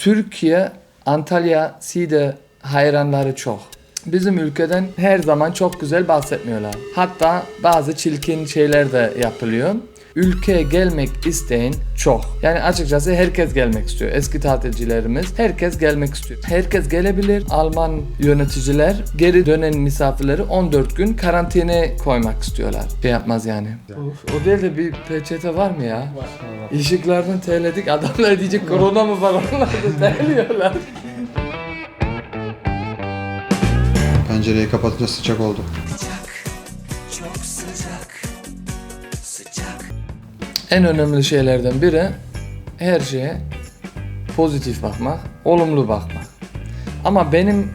Türkiye, Antalya, Side hayranları çok. Bizim ülkeden her zaman çok güzel bahsetmiyorlar. Hatta bazı çirkin şeyler de yapılıyor. Ülkeye gelmek isteyen çok. Yani açıkçası herkes gelmek istiyor. Eski tatilcilerimiz herkes gelmek istiyor. Herkes gelebilir. Alman yöneticiler geri dönen misafirleri 14 gün karantinaya koymak istiyorlar. Şey yapmaz yani. Of, o değil de bir peçete var mı ya? Işıklardan terledik. Adamlar diyecek korona mı var? Onlar da terliyorlar. Pencereyi kapatınca sıcak oldu. En önemli şeylerden biri her şeye pozitif bakmak, olumlu bakmak. Ama benim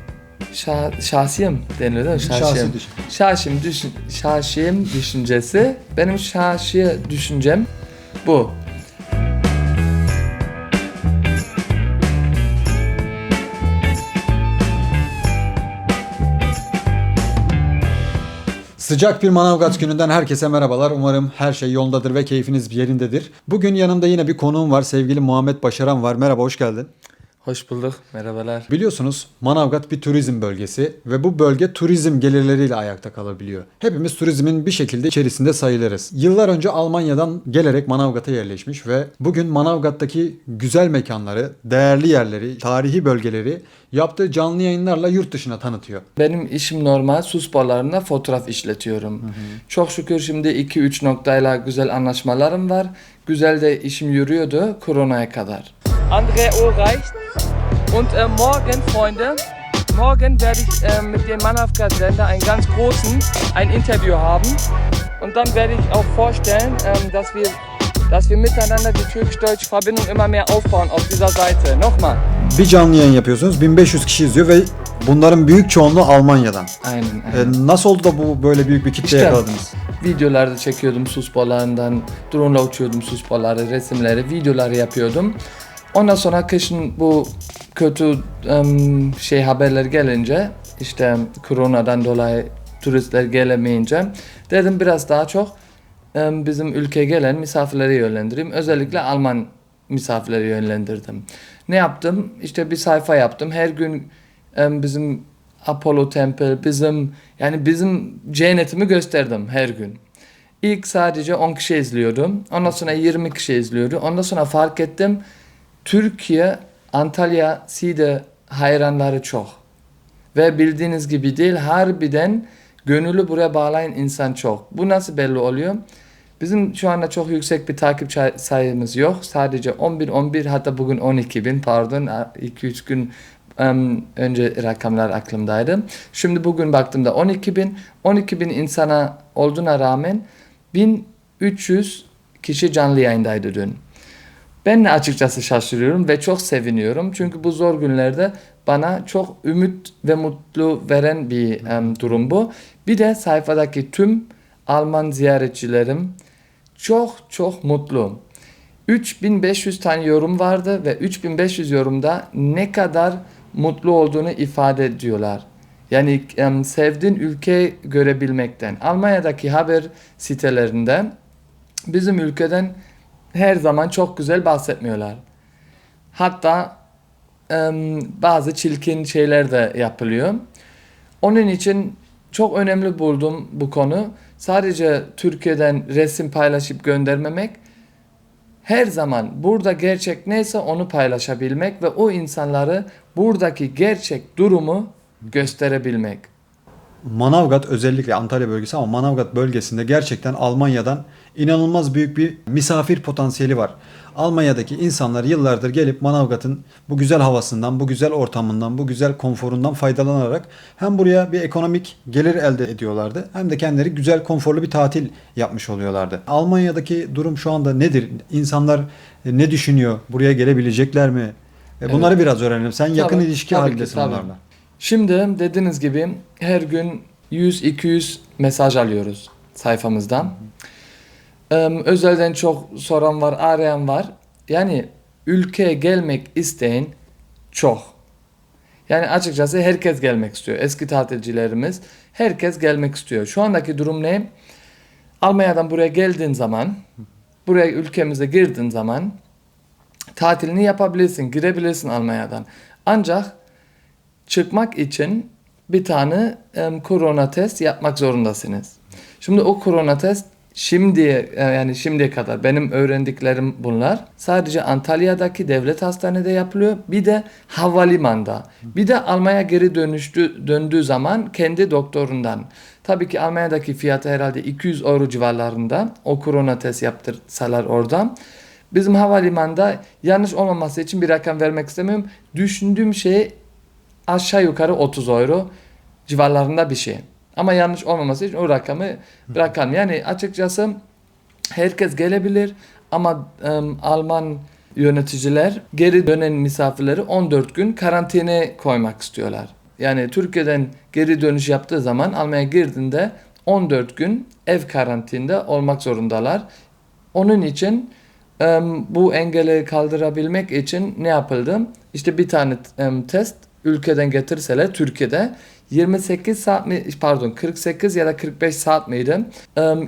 şa şahsiyem deniliyor değil mi? Şahsi Şahsiyem. Şahsiyem, düşün şahsiyem düşüncesi, benim şahsi düşüncem bu. Sıcak bir Manavgat gününden herkese merhabalar. Umarım her şey yolundadır ve keyfiniz yerindedir. Bugün yanımda yine bir konuğum var. Sevgili Muhammed Başaran var. Merhaba, hoş geldin. Hoş bulduk, merhabalar. Biliyorsunuz Manavgat bir turizm bölgesi ve bu bölge turizm gelirleriyle ayakta kalabiliyor. Hepimiz turizmin bir şekilde içerisinde sayılırız. Yıllar önce Almanya'dan gelerek Manavgat'a yerleşmiş ve bugün Manavgat'taki güzel mekanları, değerli yerleri, tarihi bölgeleri yaptığı canlı yayınlarla yurt dışına tanıtıyor. Benim işim normal su sporlarında fotoğraf işletiyorum. Çok şükür şimdi 2-3 noktayla güzel anlaşmalarım var. Güzel de işim yürüyordu koronaya kadar. André Ulreich. Und äh, morgen, Freunde, morgen werde ich äh, mit dem Manavgat-Sender einen ganz großen ein Interview haben. Und dann werde ich auch vorstellen, ähm, dass, wir, dass wir miteinander die türkisch-deutsche Verbindung immer mehr aufbauen auf dieser Seite. Nochmal. Bir canlı yayın yapıyorsunuz. 1500 kişi izliyor ve bunların büyük çoğunluğu Almanya'dan. Aynen. aynen. E, nasıl oldu da bu böyle büyük bir kitle İşte. yakaladınız? Videolarda çekiyordum su sporlarından, drone ile uçuyordum su sporları, resimleri, videoları yapıyordum. Ondan sonra kışın bu kötü em, şey haberler gelince işte koronadan dolayı turistler gelemeyince dedim biraz daha çok em, bizim ülkeye gelen misafirleri yönlendireyim. Özellikle Alman misafirleri yönlendirdim. Ne yaptım? İşte bir sayfa yaptım. Her gün em, bizim Apollo Temple, bizim yani bizim cennetimi gösterdim her gün. İlk sadece 10 kişi izliyordum. Ondan sonra 20 kişi izliyordu. Ondan sonra fark ettim Türkiye, Antalya, Side hayranları çok. Ve bildiğiniz gibi değil harbiden gönüllü buraya bağlayan insan çok. Bu nasıl belli oluyor? Bizim şu anda çok yüksek bir takip sayımız yok. Sadece 11 11 hatta bugün 12 bin pardon 2-3 gün em, önce rakamlar aklımdaydı. Şimdi bugün baktığımda 12 bin 12 bin insana olduğuna rağmen 1300 kişi canlı yayındaydı dün. Ben de açıkçası şaşırıyorum ve çok seviniyorum. Çünkü bu zor günlerde bana çok ümit ve mutlu veren bir em, durum bu. Bir de sayfadaki tüm Alman ziyaretçilerim çok çok mutlu. 3500 tane yorum vardı ve 3500 yorumda ne kadar mutlu olduğunu ifade ediyorlar. Yani em, sevdiğin ülkeyi görebilmekten. Almanya'daki haber sitelerinde bizim ülkeden her zaman çok güzel bahsetmiyorlar. Hatta bazı çirkin şeyler de yapılıyor. Onun için çok önemli buldum bu konu. Sadece Türkiye'den resim paylaşıp göndermemek, her zaman burada gerçek neyse onu paylaşabilmek ve o insanları buradaki gerçek durumu gösterebilmek. Manavgat özellikle Antalya bölgesi ama Manavgat bölgesinde gerçekten Almanya'dan inanılmaz büyük bir misafir potansiyeli var. Almanya'daki insanlar yıllardır gelip Manavgat'ın bu güzel havasından, bu güzel ortamından, bu güzel konforundan faydalanarak hem buraya bir ekonomik gelir elde ediyorlardı hem de kendileri güzel konforlu bir tatil yapmış oluyorlardı. Almanya'daki durum şu anda nedir? İnsanlar e, ne düşünüyor? Buraya gelebilecekler mi? E, Bunları biraz öğrenelim. Sen yakın Tabii, ilişki tabii ki, halindesin tabii. onlarla. Şimdi dediğiniz gibi her gün 100-200 mesaj alıyoruz sayfamızdan. Em, özelden çok soran var, arayan var. Yani ülkeye gelmek isteyen çok. Yani açıkçası herkes gelmek istiyor. Eski tatilcilerimiz herkes gelmek istiyor. Şu andaki durum ne? Almanya'dan buraya geldiğin zaman, buraya ülkemize girdiğin zaman tatilini yapabilirsin, girebilirsin Almanya'dan. Ancak çıkmak için bir tane em, korona test yapmak zorundasınız. Şimdi o korona test şimdiye e, yani şimdiye kadar benim öğrendiklerim bunlar. Sadece Antalya'daki devlet hastanede yapılıyor. Bir de havalimanında. Bir de Almanya geri dönüştü döndüğü zaman kendi doktorundan. Tabii ki Almanya'daki fiyatı herhalde 200 euro civarlarında. O korona test yaptırsalar orada. Bizim havalimanında yanlış olmaması için bir rakam vermek istemiyorum. Düşündüğüm şey aşağı yukarı 30 euro civarlarında bir şey. Ama yanlış olmaması için o rakamı bırakalım. Yani açıkçası herkes gelebilir ama em, Alman yöneticiler geri dönen misafirleri 14 gün karantinaya koymak istiyorlar. Yani Türkiye'den geri dönüş yaptığı zaman Almanya'ya girdiğinde 14 gün ev karantininde olmak zorundalar. Onun için bu engeli kaldırabilmek için ne yapıldı? İşte bir tane test ülkeden getirseler Türkiye'de 28 saat mi pardon 48 ya da 45 saat miydi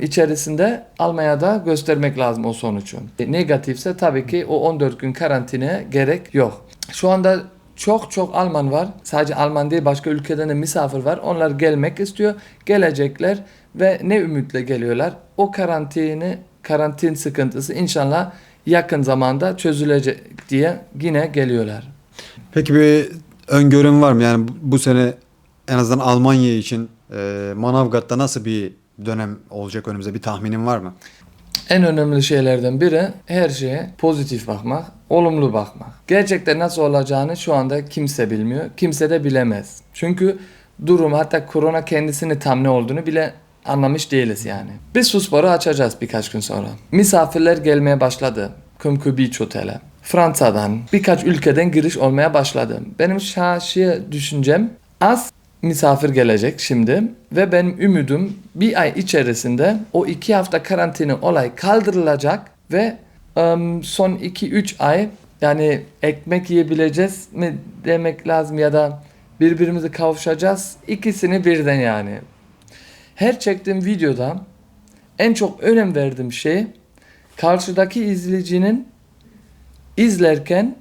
içerisinde Almanya'da göstermek lazım o sonucu. E, Negatifse tabii ki o 14 gün karantinaya gerek yok. Şu anda çok çok Alman var. Sadece Alman değil başka ülkeden de misafir var. Onlar gelmek istiyor. Gelecekler ve ne ümitle geliyorlar. O karantini, karantin sıkıntısı inşallah yakın zamanda çözülecek diye yine geliyorlar. Peki bir öngörün var mı? Yani bu- sene en azından Almanya için e, Manavgat'ta nasıl bir dönem olacak önümüzde bir tahminin var mı? En önemli şeylerden biri her şeye pozitif bakmak, olumlu bakmak. Gerçekten nasıl olacağını şu anda kimse bilmiyor. Kimse de bilemez. Çünkü durum hatta korona kendisini tam ne olduğunu bile anlamış değiliz yani. Biz Suspar'ı açacağız birkaç gün sonra. Misafirler gelmeye başladı. Kumku Beach Otel'e. Fransa'dan, birkaç ülkeden giriş olmaya başladı. Benim şahsi düşüncem az misafir gelecek şimdi ve benim ümidim bir ay içerisinde o iki hafta karantina olay kaldırılacak ve em, son 2-3 ay yani ekmek yiyebileceğiz mi demek lazım ya da birbirimizi kavuşacağız ikisini birden yani. Her çektiğim videoda en çok önem verdiğim şey karşıdaki izleyicinin izlerken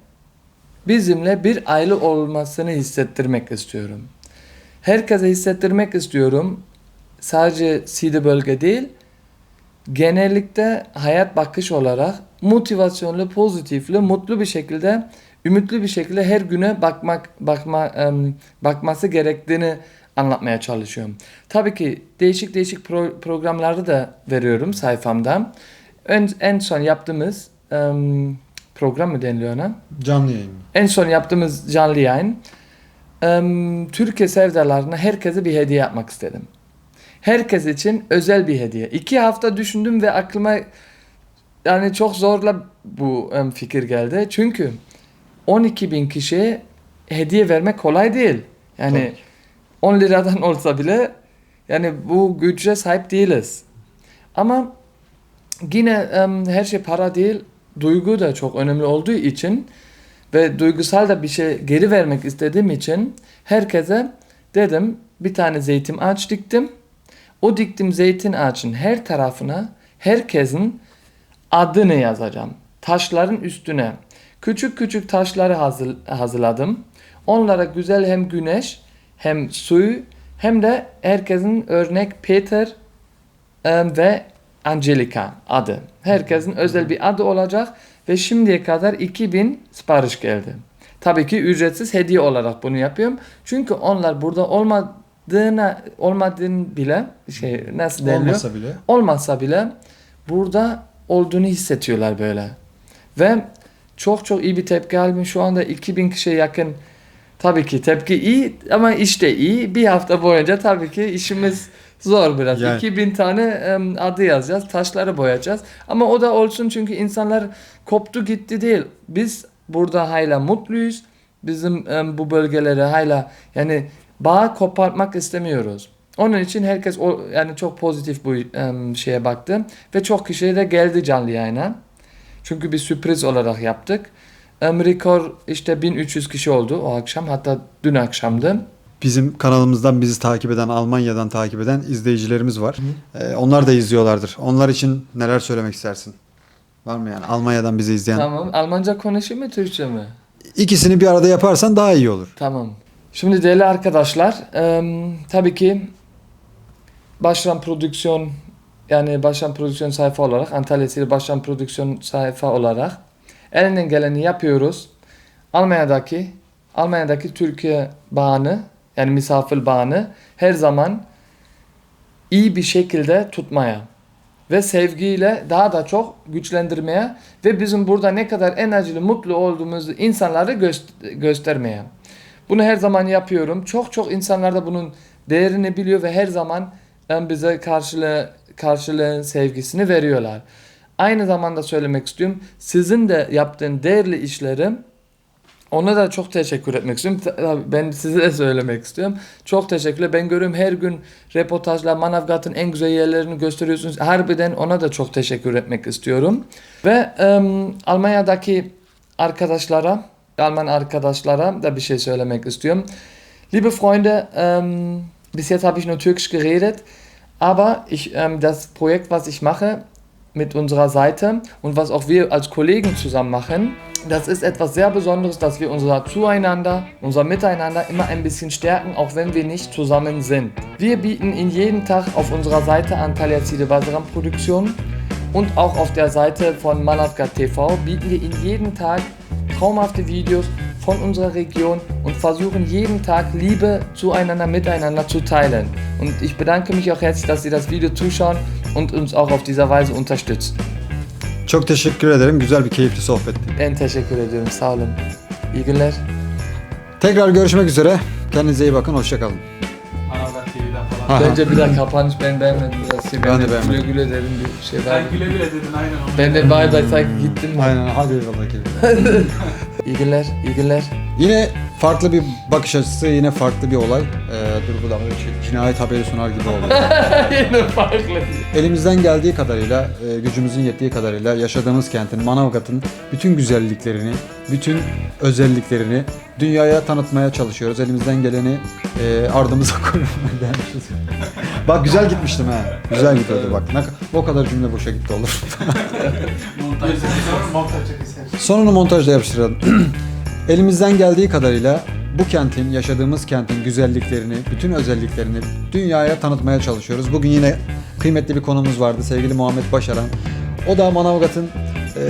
bizimle bir aile olmasını hissettirmek istiyorum. Herkese hissettirmek istiyorum. Sadece CD bölge değil, genellikle hayat bakış olarak motivasyonlu, pozitifli, mutlu bir şekilde, ümitli bir şekilde her güne bakmak bakma bakması gerektiğini anlatmaya çalışıyorum. Tabii ki değişik değişik pro- programları da veriyorum sayfamda. En, en son yaptığımız em, program mı deniliyor ona? Canlı yayın. En son yaptığımız canlı yayın Türkiye sevdalarına herkese bir hediye yapmak istedim. Herkes için özel bir hediye. İki hafta düşündüm ve aklıma yani çok zorla bu fikir geldi. Çünkü 12 bin kişiye hediye vermek kolay değil. Yani Tabii. 10 liradan olsa bile yani bu güce sahip değiliz. Ama yine her şey para değil, duygu da çok önemli olduğu için ve duygusal da bir şey geri vermek istediğim için herkese dedim bir tane zeytin ağaç diktim. O diktim zeytin ağacın her tarafına herkesin adını yazacağım. Taşların üstüne. Küçük küçük taşları hazır, hazırladım. Onlara güzel hem güneş hem suyu hem de herkesin örnek Peter ve Angelica adı. Herkesin özel bir adı olacak ve şimdiye kadar 2000 sipariş geldi. Tabii ki ücretsiz hediye olarak bunu yapıyorum. Çünkü onlar burada olmadığına olmadığını bile şey nasıl deniliyor? Olmasa bile. olmasa bile burada olduğunu hissediyorlar böyle. Ve çok çok iyi bir tepki aldım. Şu anda 2000 kişiye yakın tabii ki tepki iyi ama işte iyi. Bir hafta boyunca tabii ki işimiz zor biraz. Yani. 2000 tane adı yazacağız, taşları boyayacağız. Ama o da olsun çünkü insanlar koptu gitti değil. Biz burada hala mutluyuz. Bizim bu bölgelere hala yani bağ kopartmak istemiyoruz. Onun için herkes o, yani çok pozitif bu şeye baktı ve çok kişi de geldi canlı yayına. Çünkü bir sürpriz olarak yaptık. Em, rekor işte 1300 kişi oldu o akşam hatta dün akşamdı. Bizim kanalımızdan bizi takip eden, Almanya'dan takip eden izleyicilerimiz var. Ee, onlar da izliyorlardır. Onlar için neler söylemek istersin? Var mı yani Almanya'dan bizi izleyen? Tamam. Almanca konuşayım mı Türkçe mi? İkisini bir arada yaparsan daha iyi olur. Tamam. Şimdi değerli arkadaşlar, em, tabii ki Başlan Prodüksiyon yani Başlan Prodüksiyon sayfa olarak Antalya Sili Başlan Prodüksiyon sayfa olarak elinden geleni yapıyoruz. Almanya'daki Almanya'daki Türkiye bağını yani misafir bağını her zaman iyi bir şekilde tutmaya ve sevgiyle daha da çok güçlendirmeye ve bizim burada ne kadar enerjili, mutlu olduğumuzu insanlara göst- göstermeye. Bunu her zaman yapıyorum. Çok çok insanlar da bunun değerini biliyor ve her zaman bize karşılığı, karşılığın sevgisini veriyorlar. Aynı zamanda söylemek istiyorum. Sizin de yaptığın değerli işlerim ona da çok teşekkür etmek istiyorum. Ben size de söylemek istiyorum. Çok teşekkürler. Ben görüyorum her gün reportajlar Manavgat'ın en güzel yerlerini gösteriyorsunuz. Harbiden ona da çok teşekkür etmek istiyorum. Ve em, Almanya'daki arkadaşlara, Alman arkadaşlara da bir şey söylemek istiyorum. Liebe Freunde, ähm, bis jetzt habe ich nur Türkisch geredet, aber ich, ähm, das Projekt, was ich mache mit unserer Seite und was auch wir als Kollegen zusammen machen, das ist etwas sehr Besonderes, dass wir unser Zueinander, unser Miteinander immer ein bisschen stärken, auch wenn wir nicht zusammen sind. Wir bieten Ihnen jeden Tag auf unserer Seite Antalya Zide Basram Produktion und auch auf der Seite von Manavgat TV bieten wir Ihnen jeden Tag traumhafte Videos von unserer Region und versuchen jeden Tag Liebe zueinander, miteinander zu teilen. Und ich bedanke mich auch herzlich, dass Sie das Video zuschauen und uns auch auf dieser Weise unterstützen. Çok teşekkür ederim. Güzel bir keyifli sohbetti. Ben teşekkür ediyorum. Sağ olun. İyi günler. Tekrar görüşmek üzere. Kendinize iyi bakın. Hoşçakalın. Ha. Bence bir daha kapanış ben beğenmedim biraz. Ben de beğenmedim. Güle güle dedim bir şey var. Sen güle güle dedin aynen onu. Ben de bay bay sanki gittim. Aynen. Hadi eyvallah. İyi günler, iyi günler. Yine farklı bir bakış açısı, yine farklı bir olay. Ee, dur bu da böyle şey, cinayet haberi sunar gibi oldu. Yine farklı. Elimizden geldiği kadarıyla, e, gücümüzün yettiği kadarıyla yaşadığımız kentin, Manavgat'ın bütün güzelliklerini, bütün özelliklerini dünyaya tanıtmaya çalışıyoruz. Elimizden geleni e, ardımıza koymaya bak güzel gitmiştim ha. Güzel gidiyordu bak. Ne, o kadar cümle boşa gitti olur. Montaj montaj. Sonunu montajda yapıştıralım. Elimizden geldiği kadarıyla bu kentin, yaşadığımız kentin güzelliklerini, bütün özelliklerini dünyaya tanıtmaya çalışıyoruz. Bugün yine kıymetli bir konumuz vardı sevgili Muhammed Başaran. O da Manavgat'ın e,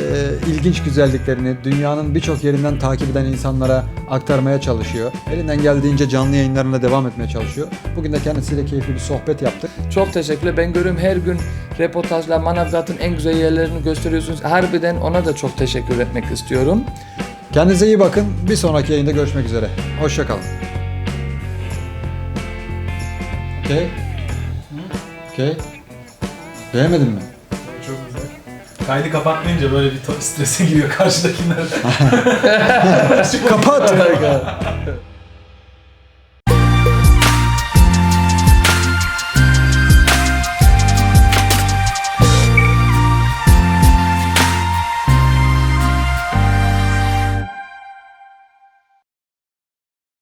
ilginç güzelliklerini dünyanın birçok yerinden takip eden insanlara aktarmaya çalışıyor. Elinden geldiğince canlı yayınlarına devam etmeye çalışıyor. Bugün de kendisiyle keyifli bir sohbet yaptık. Çok teşekkürler. Ben görüyorum her gün reportajlar Manavgat'ın en güzel yerlerini gösteriyorsunuz. Harbiden ona da çok teşekkür etmek istiyorum. Kendinize iyi bakın. Bir sonraki yayında görüşmek üzere. Hoşçakalın. Okey. Okey. Beğenmedin mi? Çok güzel. Kaydı kapatmayınca böyle bir to- strese giriyor karşıdakiler. Kapat.